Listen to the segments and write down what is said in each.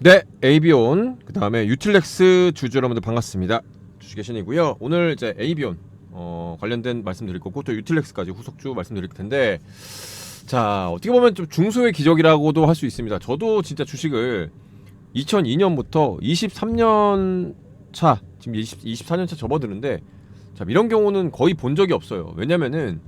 네, 에이비온 그 다음에 유틸렉스 주주 여러분들 반갑습니다. 주식의 신이고요. 오늘 이제 에이비온 어, 관련된 말씀드릴 거고 또 유틸렉스까지 후속주 말씀드릴 텐데 자 어떻게 보면 좀 중소의 기적이라고도 할 수 있습니다. 저도 진짜 주식을 2002년부터 23년 차 지금 20, 24년 차 접어드는데 자 이런 경우는 거의 본 적이 없어요. 왜냐면은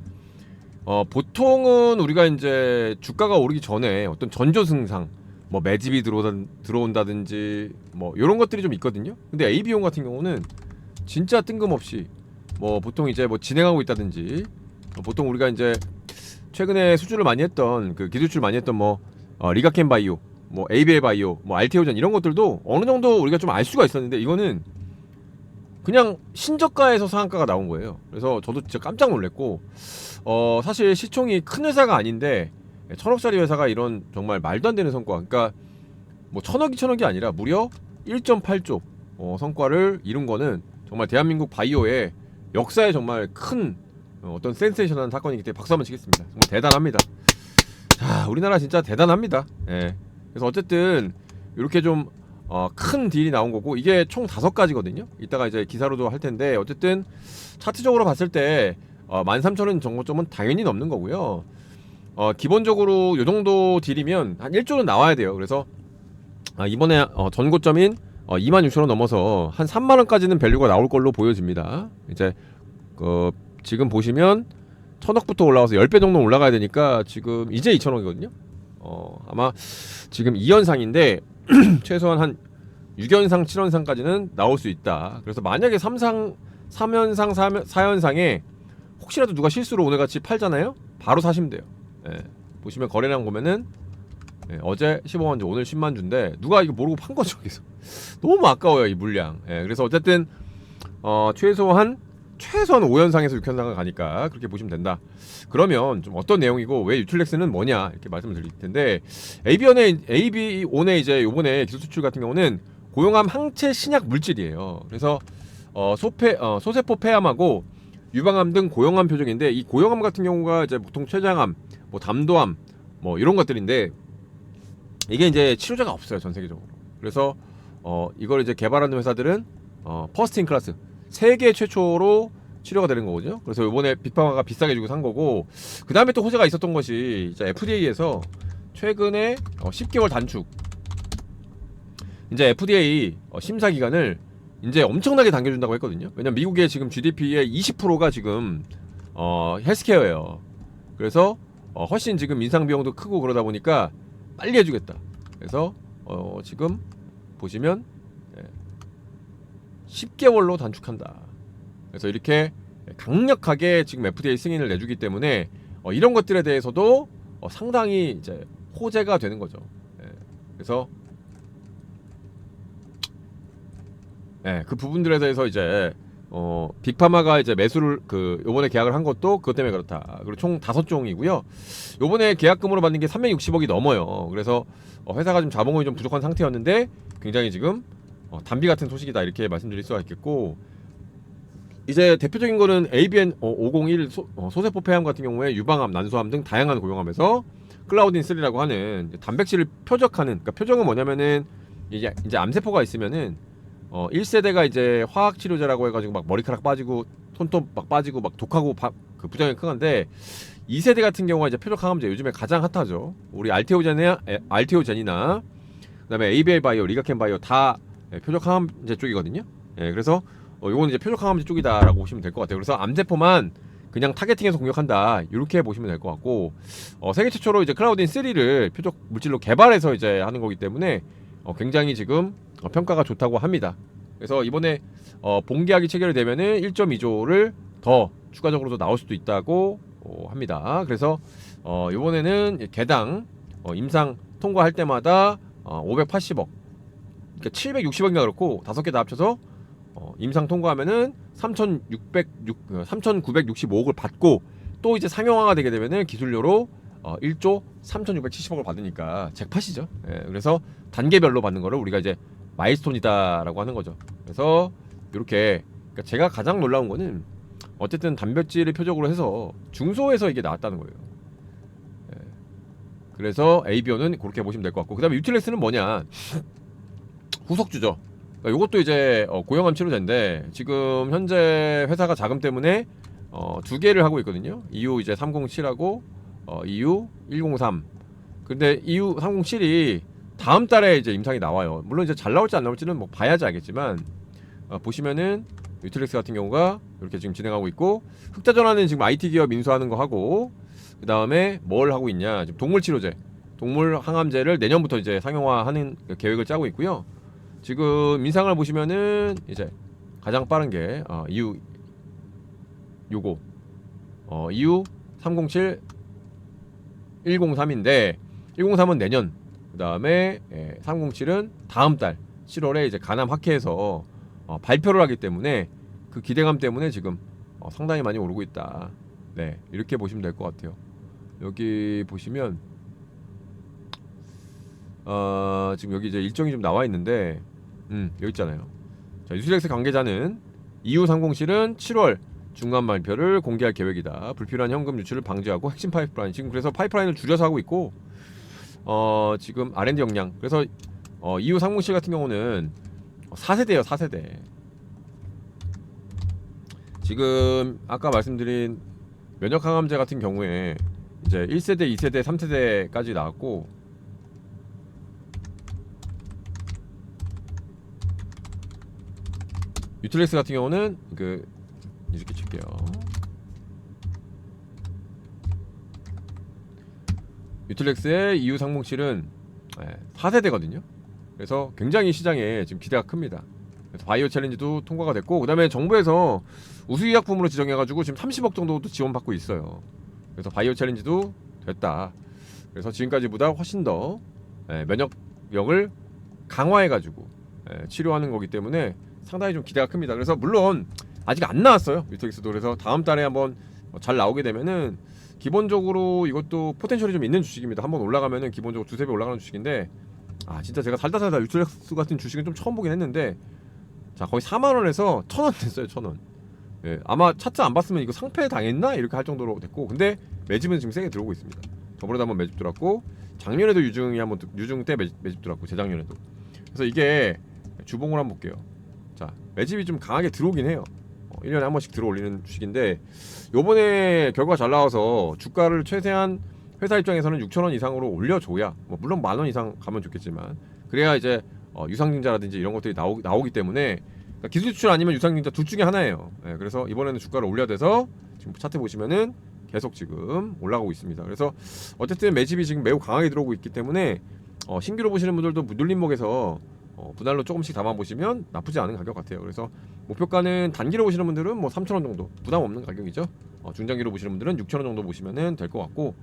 어, 보통은 우리가 이제 주가가 오르기 전에 어떤 전조 증상 뭐 매집이 들어오다, 들어온다든지 뭐 이런 것들이 좀 있거든요. 근데 AB용 같은 경우는 진짜 뜬금없이 뭐 보통 이제 뭐 진행하고 있다든지 어, 보통 우리가 이제 최근에 수주를 많이 했던 그 기술출 많이 했던 뭐 어, 리가켄 바이오, 뭐 ABL 바이오, 뭐 알테오전 이런 것들도 어느 정도 우리가 좀 알 수가 있었는데 이거는 그냥 신저가에서 상한가가 나온 거예요. 그래서 저도 진짜 깜짝 놀랐고 어 사실 시총이 큰 회사가 아닌데 천억짜리 회사가 이런 정말 말도 안 되는 성과. 그러니까 뭐 천억이 천억이 아니라 무려 1.8조 어, 성과를 이룬 거는 정말 대한민국 바이오의 역사에 정말 큰 어, 어떤 센세이션한 사건이기 때문에 박수 한번 치겠습니다. 정말 대단합니다. 자 우리나라 진짜 대단합니다. 예. 그래서 어쨌든 이렇게 좀 어, 큰 딜이 나온 거고 이게 총 다섯 가지거든요. 이따가 이제 기사로도 할 텐데 어쨌든 차트적으로 봤을 때 어, 13,000원 정도점은 당연히 넘는 거고요 어, 기본적으로 요 정도 딜이면 한 1조는 나와야 돼요. 그래서 아, 이번에 어, 전고점인 어, 26,000원 넘어서 한 3만 원까지는 밸류가 나올 걸로 보여집니다. 이제 그 지금 보시면 천억부터 올라와서 10배 정도 올라가야 되니까 지금 이제 2천억이거든요. 어, 아마 지금 2연상인데 최소한 한 6연상, 7연상까지는 나올 수 있다. 그래서 만약에 3상, 3연상, 4연상에 혹시라도 누가 실수로 오늘같이 팔잖아요? 바로 사시면 돼요. 예, 보시면 거래량 보면은 예, 어제 15만 주, 오늘 10만 주인데 누가 이거 모르고 판 거죠, 여기서. 너무 아까워요, 이 물량. 예, 그래서 어쨌든 어, 최소한 최소한 5연상에서 6연상을 가니까 그렇게 보시면 된다. 그러면 좀 어떤 내용이고 왜 유틸렉스는 뭐냐 이렇게 말씀을 드릴 텐데 AB온의 AB온의 이제 요번에 기술 수출 같은 경우는 고용암 항체 신약 물질이에요. 그래서 어, 소폐 어, 소세포 폐암하고 유방암 등 고용암 표적인데 이 고용암 같은 경우가 이제 보통 췌장암, 뭐 담도암, 뭐 이런 것들인데 이게 이제 치료제가 없어요 전 세계적으로. 그래서 어 이걸 이제 개발하는 회사들은 어 퍼스트 인 클래스 세계 최초로 치료가 되는 거거든요. 그래서 이번에 빅파마가 비싸게 주고 산 거고 그 다음에 또 호재가 있었던 것이 이제 FDA에서 최근에 어 10개월 단축 이제 FDA 어 심사 기간을 이제 엄청나게 당겨준다고 했거든요. 왜냐면 미국의 지금 GDP의 20%가 지금 어 헬스케어예요. 그래서 어, 훨씬 지금 인상 비용도 크고 그러다 보니까 빨리 해주겠다. 그래서 어, 지금 보시면 예, 10개월로 단축한다. 그래서 이렇게 강력하게 지금 FDA 승인을 내주기 때문에 어, 이런 것들에 대해서도 어, 상당히 이제 호재가 되는 거죠. 예, 그래서 예, 그 부분들에 대해서 이제 어 빅파마가 이제 매수를 그 요번에 계약을 한 것도 그것 때문에 그렇다. 그리고 총 다섯 종이고요. 요번에 계약금으로 받는 게 360억이 넘어요. 그래서 어, 회사가 좀 자본금이 좀 부족한 상태였는데 굉장히 지금 어, 단비 같은 소식이다 이렇게 말씀드릴 수가 있겠고 이제 대표적인 거는 ABN 어, 501 소, 어, 소세포 폐암 같은 경우에 유방암, 난소암 등 다양한 고용암에서 클라우딘 3라고 하는 단백질을 표적하는 그러니까 표적은 뭐냐면은 이제 이제 암세포가 있으면은 어 1세대가 이제 화학 치료제라고 해가지고 막 머리카락 빠지고 손톱 막 빠지고 막 독하고 바, 그 부작용이 큰 건데 2세대 같은 경우가 이제 표적 항암제 요즘에 가장 핫하죠. 우리 알테오젠이나 알테오젠이나 그다음에 ABL 바이오, 리가켄 바이오 다 예, 표적 항암제 쪽이거든요. 예, 그래서 어, 요거는 이제 표적 항암제 쪽이다라고 보시면 될 것 같아요. 그래서 암세포만 그냥 타겟팅해서 공격한다 이렇게 보시면 될 것 같고 어, 세계 최초로 이제 클라우딘 3를 표적 물질로 개발해서 이제 하는 거기 때문에 어, 굉장히 지금 어, 평가가 좋다고 합니다. 그래서 이번에 어, 본계약이 체결이 되면은 1.2조를 더 추가적으로도 나올 수도 있다고 어, 합니다. 그래서 어, 이번에는 개당 어, 임상 통과할 때마다 어, 580억, 그러니까 760억인가 그렇고 다섯 개 다 합쳐서 어, 임상 통과하면은 3,600, 3,965억을 받고 또 이제 상용화가 되게 되면은 기술료로 어, 1조 3,670억을 받으니까 잭팟이죠. 예, 그래서 단계별로 받는 거를 우리가 이제 마일스톤이다라고 하는 거죠. 그래서 이렇게 그러니까 제가 가장 놀라운 거는 어쨌든 단백질을 표적으로 해서 중소에서 이게 나왔다는 거예요. 예. 그래서 ABO는 그렇게 보시면 될 것 같고 그다음에 유틸렉스는 뭐냐? 후속주죠. 그러니까 이것도 이제 어, 고용암 치료제인데 지금 현재 회사가 자금 때문에 어, 두 개를 하고 있거든요. EU 이제 307하고 어, EU 103. 근데 EU 307이 다음 달에 이제 임상이 나와요. 물론 이제 잘 나올지 안 나올지는 뭐 봐야지 알겠지만 어, 보시면은 유틸렉스 같은 경우가 이렇게 지금 진행하고 있고 흑자 전환은 지금 IT 기업 인수하는 거 하고 그 다음에 뭘 하고 있냐 지금 동물 치료제, 동물 항암제를 내년부터 이제 상용화하는 계획을 짜고 있고요. 지금 인상을 보시면은 이제 가장 빠른 게 어, EU 요거 어, EU 307 103인데 103은 내년 그 다음에 예, 307은 다음 달 7월에 이제 가남 학회에서 어, 발표를 하기 때문에 그 기대감 때문에 지금 어, 상당히 많이 오르고 있다. 네 이렇게 보시면 될 것 같아요. 여기 보시면 어, 지금 여기 이제 일정이 좀 나와 있는데 음 여기 있잖아요. 자 유슬렉스 관계자는 EU 307은 7월 중간 발표를 공개할 계획이다. 불필요한 현금 유출을 방지하고 핵심 파이프라인 지금 그래서 파이프라인을 줄여서 하고 있고 어 지금 R&D 역량 그래서 어 EU 307 같은 경우는 4세대예요 4세대 지금 아까 말씀드린 면역 항암제 같은 경우에 이제 1세대, 2세대, 3세대까지 나왔고 유틸렉스 같은 경우는 그 이렇게 칠게요. 유틸렉스의 EU 상봉실은 4세대거든요. 그래서 굉장히 시장에 지금 기대가 큽니다. 바이오 챌린지도 통과가 됐고 그다음에 정부에서 우수의약품으로 지정해가지고 지금 30억 정도도 지원받고 있어요. 그래서 바이오 챌린지도 됐다. 그래서 지금까지보다 훨씬 더 예, 면역력을 강화해가지고 예, 치료하는 거기 때문에 상당히 좀 기대가 큽니다. 그래서 물론 아직 안 나왔어요. 유텍스도 그래서 다음 달에 한번 잘 나오게 되면은 기본적으로 이것도 포텐셜이 좀 있는 주식입니다. 한번 올라가면은 기본적으로 두세 배 올라가는 주식인데 아 진짜 제가 살다 살다 유틸렉스 같은 주식은 좀 처음 보긴 했는데 자 거의 4만 원에서 천 원 됐어요 천 원. 예, 아마 차트 안 봤으면 이거 상패 당했나 이렇게 할 정도로 됐고 근데 매집은 지금 세게 들어오고 있습니다. 저번에도 한번 매집 들었고 작년에도 유중이 한번 들- 유중 때 매집, 매집 들었고 재작년에도. 그래서 이게 주봉을 한번 볼게요. 자 매집이 좀 강하게 들어오긴 해요. 어, 1년에 한 번씩 들어 올리는 주식인데 요번에 결과 잘 나와서 주가를 최대한 회사 입장에서는 6천 원 이상으로 올려줘야 뭐 물론 만 원 이상 가면 좋겠지만 그래야 이제 어, 유상증자라든지 이런 것들이 나오, 나오기 때문에 그러니까 기술 수출 아니면 유상증자 둘 중에 하나예요. 예, 그래서 이번에는 주가를 올려야 돼서 지금 차트 보시면은 계속 지금 올라가고 있습니다. 그래서 어쨌든 매집이 지금 매우 강하게 들어오고 있기 때문에 어, 신규로 보시는 분들도 눌림목에서 어, 분할로 조금씩 담아 보시면 나쁘지 않은 가격 같아요. 그래서 목표가는 단기로 보시는 분들은 뭐 3,000원 정도 부담 없는 가격이죠. 어, 중장기로 보시는 분들은 6,000원 정도 보시면은 될것 같고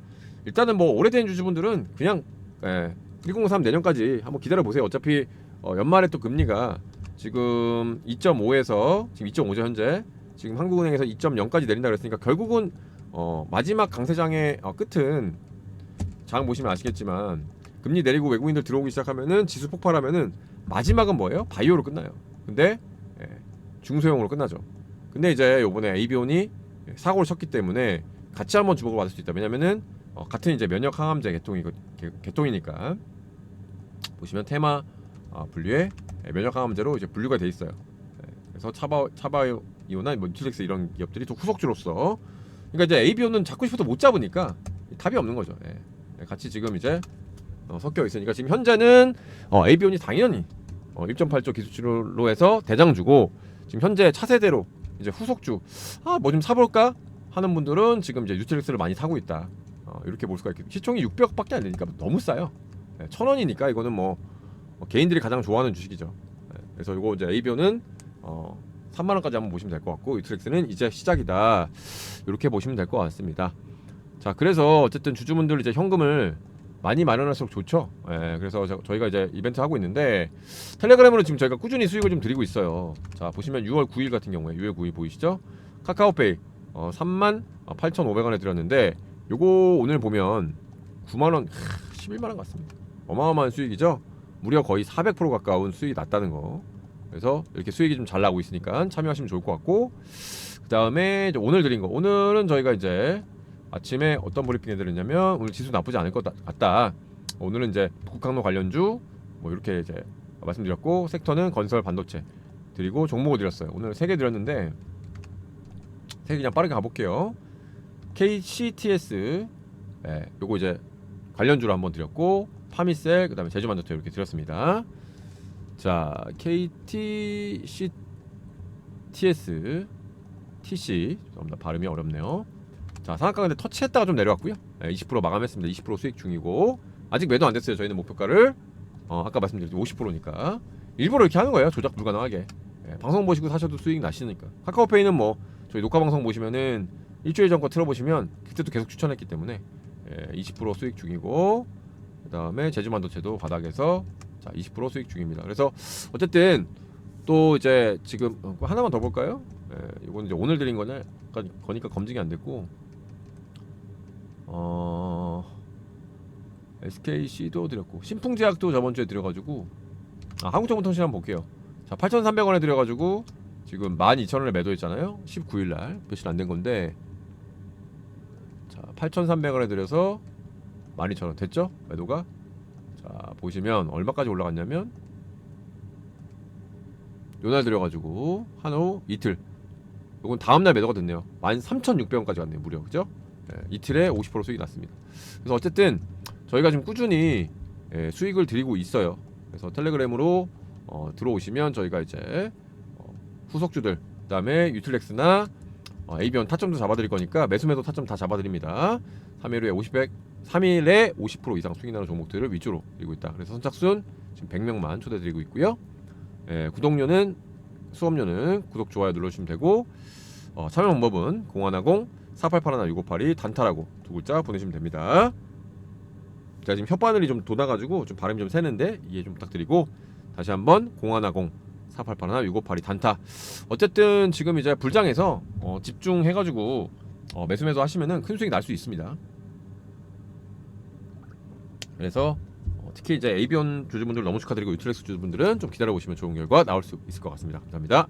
일단은 뭐 오래된 주주분들은 그냥 예, 103 내년까지 한번 기다려 보세요. 어차피 어, 연말에 또 금리가 지금 2.5에서 지금 2.5죠 현재 지금 한국은행에서 2.0까지 내린다 그랬으니까 결국은 어, 마지막 강세장의 어, 끝은 장 보시면 아시겠지만 금리 내리고 외국인들 들어오기 시작하면은 지수 폭발하면은 마지막은 뭐예요? 바이오로 끝나요. 근데 예, 중소형으로 끝나죠. 근데 이제 요번에 에이비온이 사고를 쳤기 때문에 같이 한번 주목을 받을 수 있다. 왜냐면은 어, 같은 이제 면역 항암제 개통이 개통이니까 보시면 테마 어, 분류에 면역 항암제로 이제 분류가 돼 있어요. 예, 그래서 차바 차바이오나 뭐 뉴트렉스 이런 기업들이 또 후속주로서 그러니까 이제 ABO는 잡고 싶어도 못 잡으니까 답이 없는 거죠. 예. 같이 지금 이제 어, 섞여 있으니까 지금 현재는 어, ABO이 당연히 어, 1.8조 기술주로 해서 대장주고 지금 현재 차세대로 이제 후속주 아 뭐 좀 사볼까 하는 분들은 지금 이제 뉴트렉스를 많이 사고 있다. 어, 이렇게 볼 수가 있겠죠. 시총이 600억밖에 안 되니까 너무 싸요. 예, 천 원이니까 이거는 뭐 어, 개인들이 가장 좋아하는 주식이죠. 예, 그래서 이거 이제 ABO는 어, 3만 원까지 한번 보시면 될 것 같고 유트렉스는 이제 시작이다. 이렇게 보시면 될 것 같습니다. 자, 그래서 어쨌든 주주분들 이제 현금을 많이 마련할수록 좋죠. 예, 그래서 저, 저희가 이제 이벤트 하고 있는데 텔레그램으로 지금 저희가 꾸준히 수익을 좀 드리고 있어요. 자, 보시면 6월 9일 같은 경우에 6월 9일 보이시죠? 카카오페이 어, 3만 8,500원에 드렸는데 요거 오늘 보면 9만 원, 11만 원 같습니다. 어마어마한 수익이죠. 무려 거의 400% 가까운 수익이 났다는 거. 그래서 이렇게 수익이 좀 잘 나고 있으니까 참여하시면 좋을 것 같고 그 다음에 오늘 드린 거 오늘은 저희가 이제 아침에 어떤 브리핑 해드렸냐면 오늘 지수 나쁘지 않을 것 같다 오늘은 이제 북한로 관련주 뭐 이렇게 이제 말씀드렸고 섹터는 건설 반도체 드리고 종목을 드렸어요. 오늘 세 개 드렸는데 세 개 그냥 빠르게 가볼게요. KCTS 예, 요거 이제 관련주로 한번 드렸고 파미셀 그다음에 제주반도체 이렇게 드렸습니다. 자 KTCTS TC 죄송합니다 발음이 어렵네요. 자 상한가 근데 터치했다가 좀 내려왔고요. 예, 20% 마감했습니다. 20% 수익 중이고 아직 매도 안 됐어요. 저희는 목표가를 어, 아까 말씀드렸죠 50%니까 일부러 이렇게 하는 거예요. 조작 불가능하게. 예, 방송 보시고 사셔도 수익 나시니까. 카카오페이는 뭐 저희 녹화 방송 보시면은 일주일 전 거 틀어보시면 그때도 계속 추천했기 때문에 예, 20% 수익 중이고 그 다음에 제주반도체도 바닥에서 자 20% 수익 중입니다. 그래서 어쨌든 또 이제 지금 어, 하나만 더 볼까요? 예, 이건 이제 오늘 드린 거냐 거니까 검증이 안 됐고 어 SKC도 드렸고 신풍제약도 저번 주에 드려가지고 아 한국정보통신 한번 볼게요. 자 8,300원에 드려가지고 지금 12,000원에 매도했잖아요. 19일날 며칠 안 된 건데 자 8,300원에 드려서 12,000원 됐죠? 매도가 자 보시면 얼마까지 올라갔냐면 요날 드려가지고 한후 이틀 요건 다음날 매도가 됐네요 13,600원까지 갔네요 무려 그죠? 예, 이틀에 50% 수익이 났습니다. 그래서 어쨌든 저희가 지금 꾸준히 예, 수익을 드리고 있어요. 그래서 텔레그램으로 어, 들어오시면 저희가 이제 어, 후속주들 그다음에 유틸렉스나 어, 에이비온 타점도 잡아드릴 거니까 매수매도 타점 다 잡아드립니다. 3일 후에 50백 3일에 50% 이상 수익 나는 종목들을 위주로 드리고 있다. 그래서 선착순 지금 100명만 초대드리고 있고요. 예, 구독료는 수업료는 구독 좋아요 눌러주시면 되고 어, 참여 방법은 0110 4881 6582 단타라고 두 글자 보내시면 됩니다. 제가 지금 혓바늘이 좀 돋아가지고 좀 발음이 좀 새는데 이해 좀 부탁드리고 다시 한번 0110 4881 6582 단타 어쨌든 지금 이제 불장에서 어, 집중해가지고 어, 매수 매수 하시면은 큰 수익 날 수 있습니다. 그래서 어, 특히 이제 에이비온 주주분들 너무 축하드리고 유틸렉스 주주분들은 좀 기다려 보시면 좋은 결과 나올 수 있을 것 같습니다. 감사합니다.